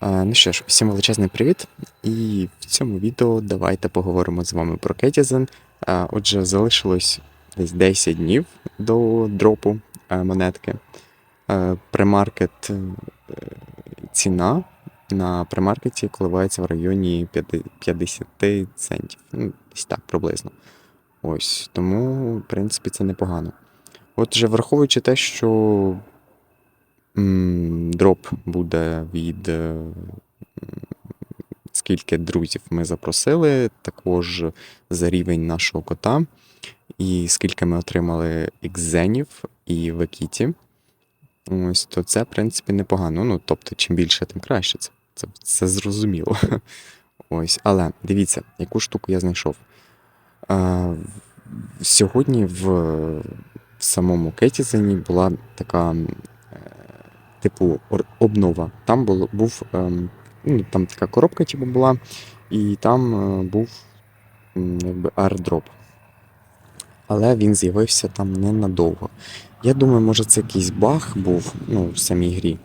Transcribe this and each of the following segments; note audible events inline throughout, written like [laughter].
Ну що ж, всім величезний привіт. І в цьому відео давайте поговоримо з вами про Кетізен. Отже, залишилось десь 10 днів до дропу монетки. Премаркет е, ціна на премаркеті коливається в районі 50 центів. Ну, десь так приблизно. Ось, тому, в принципі, це непогано. Отже, враховуючи те, що дроп буде від е, скільки друзів ми запросили, також за рівень нашого кота, і скільки ми отримали екзенів і векіті. Ось, то це, в принципі, непогано. Ну, тобто, чим більше, тим краще. Це, це, це зрозуміло. [laughs] Ось, але дивіться, яку штуку я знайшов. А, сьогодні в, в самому Кетізені була така, типу, обнова. Там було, був ем, ну, там така коробка, типу, була, і там е, був якби airdrop. Але він з'явився там ненадовго. Я думаю, може це якийсь баг був ну, в самій грі.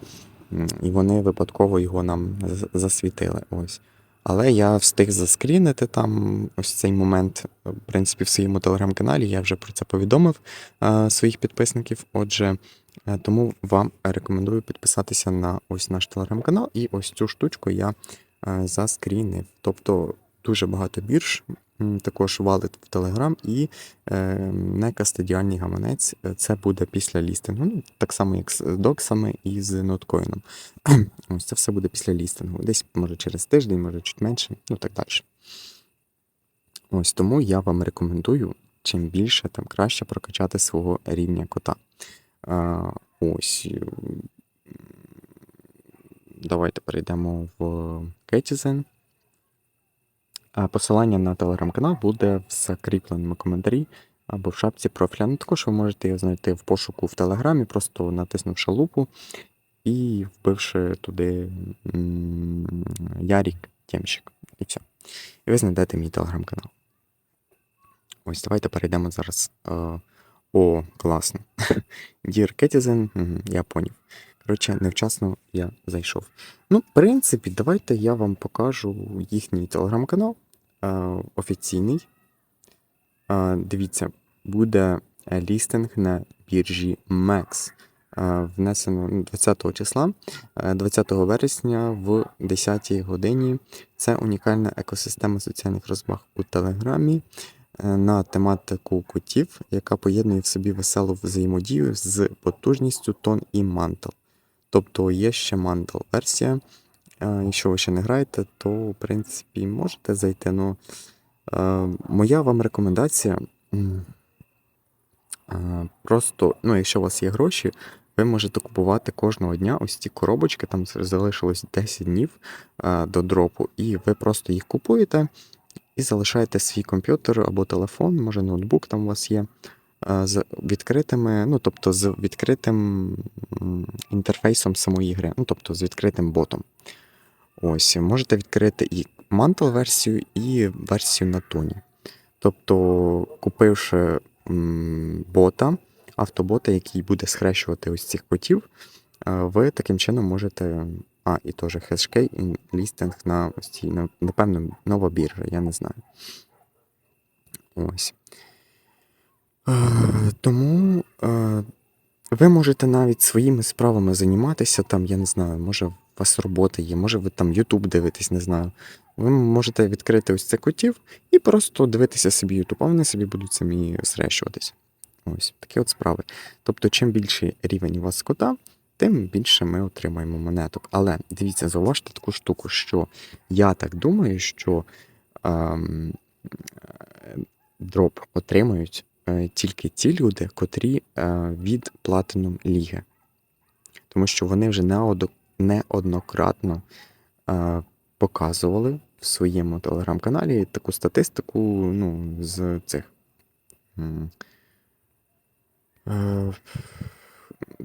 І вони випадково його нам засвітили. Ось. Але я встиг заскрінити там ось цей момент. В принципі, в своєму телеграм-каналі я вже про це повідомив е, своїх підписників. Отже, тому вам рекомендую підписатися на ось наш телеграм-канал, і ось цю штучку я е, заскрінив. Тобто дуже багато бірж також валить в Телеграм і е, не кастодіальний гаманець. е, Це буде після лістингу. Ну, так само, як з доксами і з ноткоїном. [clears throat] Ось це все буде після лістингу. Десь може через тиждень, може чуть менше, ну так далі. Ось тому я вам рекомендую, чим більше, тим краще прокачати свого рівня кота. Ось. е, Давайте перейдемо в Кетізен. Посилання на телеграм-канал буде в закріпленому коментарі або в шапці профіля. Ну, також ви можете його знайти в пошуку в Телеграмі, просто натиснувши лупу і вбивши туди Ярік Тємщик. І все. І ви знайдете мій телеграм-канал. Ось давайте перейдемо зараз. е, О, класно. [laughs] Dear Citizen, я поняв. Коротше, невчасно я зайшов. Ну, в принципі, давайте я вам покажу їхній телеграм-канал е, офіційний. Е, дивіться, буде е, лістинг на біржі MEX. Внесено ну, 20 числа, е, 20 вересня в 10 годині. Це унікальна екосистема соціальних розваг у Телеграмі на тематику котів, яка поєднує в собі веселу взаємодію з потужністю тон і мантел. Тобто є ще мантл версія. Е, Якщо ви ще не граєте, то в принципі можете зайти. Ну, е, моя вам рекомендація. е, Просто, ну, якщо у вас є гроші, ви можете купувати кожного дня ось ці коробочки, там залишилось 10 днів е, до дропу, і ви просто їх купуєте і залишаєте свій комп'ютер або телефон, може ноутбук там у вас є, е, з відкритими, ну, тобто з відкритим інтерфейсом самої гри, ну, тобто з відкритим ботом. Ось, можете відкрити і Mantle версію, і версію на тоні. Тобто, купивши бота, автобота, який буде схрещувати ось цих котів, е, ви таким чином можете. А, і теж хешкей і лістинг на ось цій, напевно, нова біржа, я не знаю. Ось. Е, тому е, ви можете навіть своїми справами займатися, там, я не знаю, може у вас робота є, може ви там YouTube дивитесь, не знаю. Ви можете відкрити ось цих котів і просто дивитися собі YouTube, а вони собі будуть самі зрещуватись. Ось такі от справи. Тобто, чим більший рівень у вас кота, тим більше ми отримаємо монеток. Але дивіться, зауважте таку штуку, що я так думаю, що ем, дроп отримають е, тільки ті люди, котрі е, від Platinum Ліги. Тому що вони вже неоднократно е, показували в своєму телеграм-каналі таку статистику ну, з цих.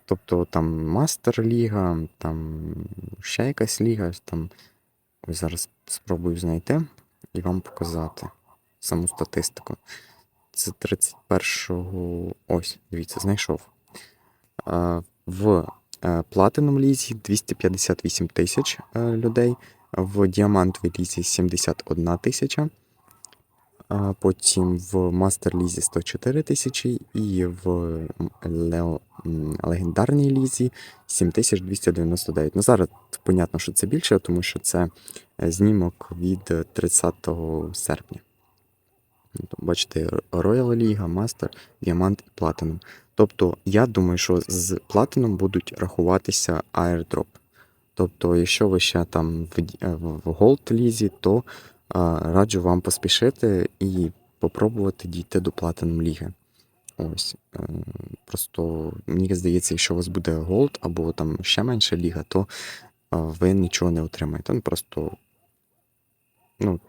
Тобто там Мастер Ліга, там ще якась ліга, там ось зараз спробую знайти і вам показати саму статистику. Це 31-го. Ось, дивіться, знайшов. Е, В е, лізі 258 тисяч е, людей, в діамантовій лізі 71 тисяча, а потім в Мастер лізі 104 тисячі і в Лео, легендарній лізі 7299. Ну зараз понятно, що це більше, тому що це е, знімок від е, 30 серпня. Ну, Бачите, Royal Ліга, Мастер, Діамант і Platinum. Тобто, я думаю, що з Platinum будуть рахуватися airdrop. Тобто, якщо ви ще там в, Gold лізі, то раджу вам поспішити і попробувати дійти до Platinum ліги. Ось. е, Просто мені здається, якщо у вас буде Gold або там ще менша ліга, то ви нічого не отримаєте. Ну, просто, ну,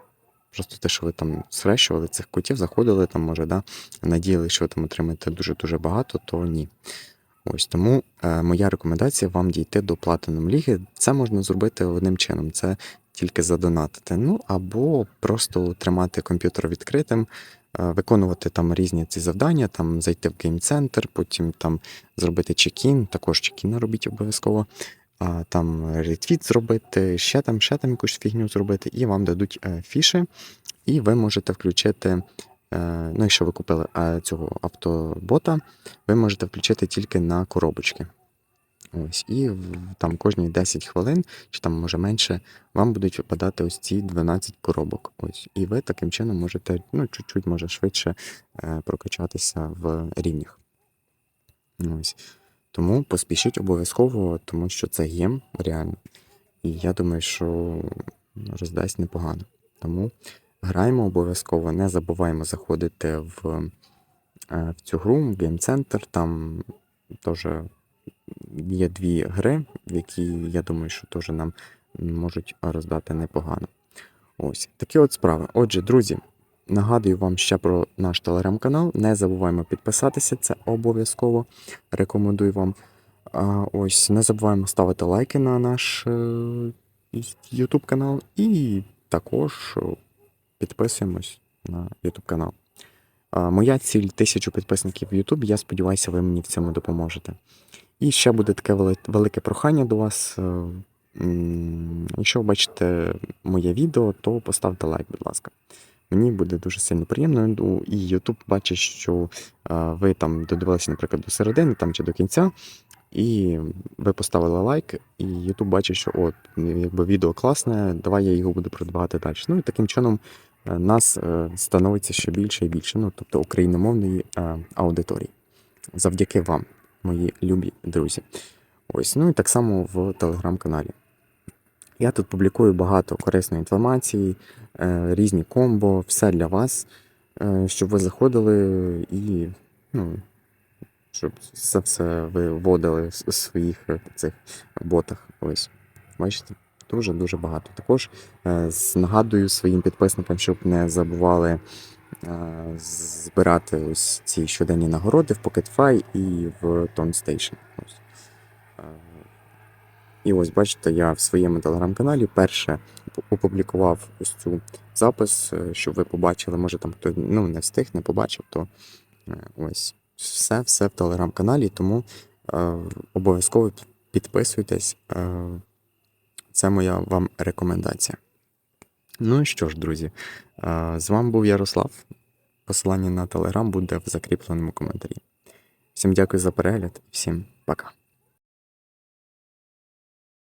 просто те, що ви там схрещували цих котів, заходили там, може, да, надіяли, що ви там отримаєте дуже-дуже багато, то ні. Ось тому е, моя рекомендація вам дійти до Platinum ліги. Це можна зробити одним чином. Це тільки задонатити. Ну або просто тримати комп'ютер відкритим, е, виконувати там різні ці завдання, там зайти в гейм-центр, потім там зробити чекін, також чекін робіть обов'язково. А, там ретвіт зробити, ще там, ще там якусь фігню зробити, і вам дадуть е, фіші, і ви можете включити. е, Ну, якщо ви купили цього автобота, ви можете включити тільки на коробочки. Ось, і там кожні 10 хвилин, чи там може менше, вам будуть випадати ось ці 12 коробок. Ось. І ви таким чином можете, ну, чуть-чуть, може, швидше е, прокачатися в рівнях. Ось. Тому поспішіть обов'язково, тому що це гем, реально. І я думаю, що роздасть непогано. Тому граємо обов'язково, не забуваємо заходити в, е, в цю гру, в Center. Там теж є дві гри, які, я думаю, що теж нам можуть роздати непогано. Ось такі от справи. Отже, друзі, нагадую вам ще про наш телеграм-канал. Не забуваємо підписатися, це обов'язково. Рекомендую вам. Ось не забуваємо ставити лайки на наш е, YouTube канал і також е, підписуємось на YouTube канал. Моя ціль тисячу підписників в YouTube. Я сподіваюся, ви мені в цьому допоможете. І ще буде таке велике прохання до вас. е, Якщо ви бачите моє відео, то поставте лайк, будь ласка. Мені буде дуже сильно приємно. І YouTube бачить, що е, ви там додивилися, наприклад, до середини там, чи до кінця, і ви поставили лайк, і YouTube бачить, що от, якби відео класне, давай я його буду продавати далі. Ну і таким чином е, нас становиться ще більше і більше, ну, тобто україномовної аудиторії. Завдяки вам, мої любі друзі. Ось, ну і так само в телеграм-каналі. Я тут публікую багато корисної інформації, е, різні комбо, все для вас, е, щоб ви заходили і ну, щоб це все ви вводили в своїх е, цих ботах. Ось. Бачите? Дуже-дуже багато. Також нагадую своїм підписникам, щоб не забували збирати ось ці щоденні нагороди в PocketFi і в Tone Station. Ось. Е, І ось бачите, я в своєму телеграм-каналі перше опублікував ось цю запис, е, щоб ви побачили, може там хто ну, не встиг, не побачив, то е, ось все, все в телеграм-каналі, тому е, обов'язково підписуйтесь. Е, це моя вам рекомендація. Ну і що ж, друзі, з вами був Ярослав. Посилання на телеграм буде в закріпленому коментарі. Всім дякую за перегляд, всім пока.